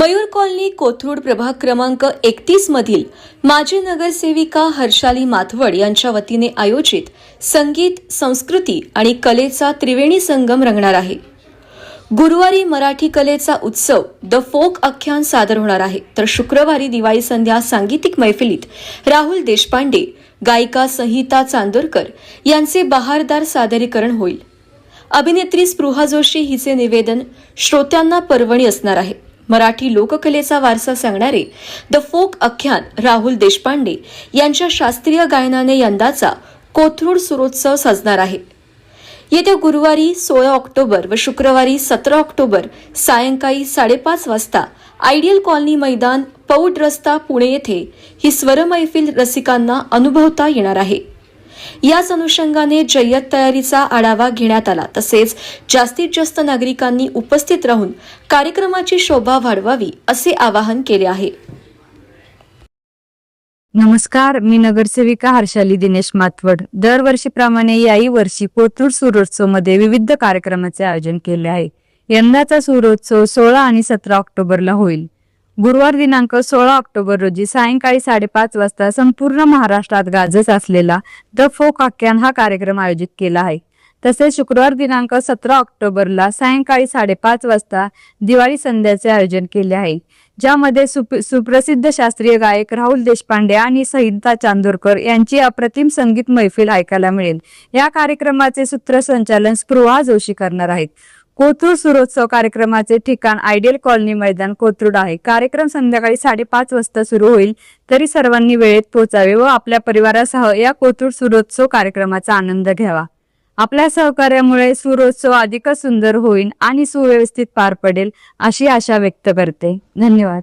Mayur colony Kothrud प्रभाग क्रमांक एकतीस मधील माजी नगरसेविका हर्षाली माथवड यांच्या वतीने आयोजित संगीत संस्कृती आणि कलेचा त्रिवेणी संगम रंगणार आहे. गुरुवारी मराठी कलेचा उत्सव द फोक आख्यान सादर होणार आहे. तर शुक्रवारी दिवाळी संध्या सांगीतिक मैफिलीत राहुल देशपांडे गायिका संहिता चांदोरकर यांचे बहारदार सादरीकरण होईल. अभिनेत्री स्पृहा जोशी हिचे निवेदन श्रोत्यांना पर्वणी असणार आहे. मराठी लोककलेचा वारसा सांगणारे द फोक आख्यान राहुल देशपांडे यांच्या शास्त्रीय गायनाने यंदाचा कोथरूड सुरोत्सव साजणार आहे. येत्या गुरुवारी सोळा ऑक्टोबर व शुक्रवारी सतरा ऑक्टोबर सायंकाळी साडेपाच वाजता आयडियल कॉलनी मैदान पौड रस्ता पुणे येथे ही स्वरमैफिल रसिकांना अनुभवता येणार आहे. याच अनुषंगाने जय्यत तयारीचा आढावा घेण्यात आला. तसेच जास्तीत जास्त नागरिकांनी उपस्थित राहून कार्यक्रमाची शोभा वाढवावी असे आवाहन केले आहे. नमस्कार मी नगरसेविका हर्षाली दिनेश मातवड. दरवर्षीप्रमाणे याही वर्षी कोथरूड सूर्योत्सवमध्ये विविध कार्यक्रमाचे आयोजन केले आहे. यंदाचा सूर्योत्सव सोळा आणि सतरा ऑक्टोबरला होईल. गुरुवार दिनांक सोळा ऑक्टोबर रोजी सायंकाळी साडेपाच वाजता संपूर्ण महाराष्ट्रात गाजत असलेला द फोक आख्यान हा कार्यक्रम आयोजित केला आहे. तसेच शुक्रवार दिनांक सतरा ऑक्टोबरला सायंकाळी साडेपाच वाजता दिवाळी संध्याचे आयोजन केले आहे. ज्यामध्ये सुप्रसिद्ध शास्त्रीय गायक राहुल देशपांडे आणि संहिता चांदोरकर यांची अप्रतिम संगीत मैफिल ऐकायला मिळेल. या कार्यक्रमाचे सूत्रसंचालन स्पृहा जोशी करणार आहेत. कोथरूड सुरोत्सव कार्यक्रमाचे ठिकाण आयडियल कॉलनी मैदान कोथरूड आहे. कार्यक्रम संध्याकाळी साडेपाच वाजता सुरू होईल. तरी सर्वांनी वेळेत पोहोचावे व आपल्या परिवारासह या कोथरूड सुरोत्सव कार्यक्रमाचा आनंद घ्यावा. आपल्या सहकार्यामुळे सुरोत्सव अधिकच सुंदर होईल आणि सुव्यवस्थित पार पडेल अशी आशा व्यक्त करते. धन्यवाद.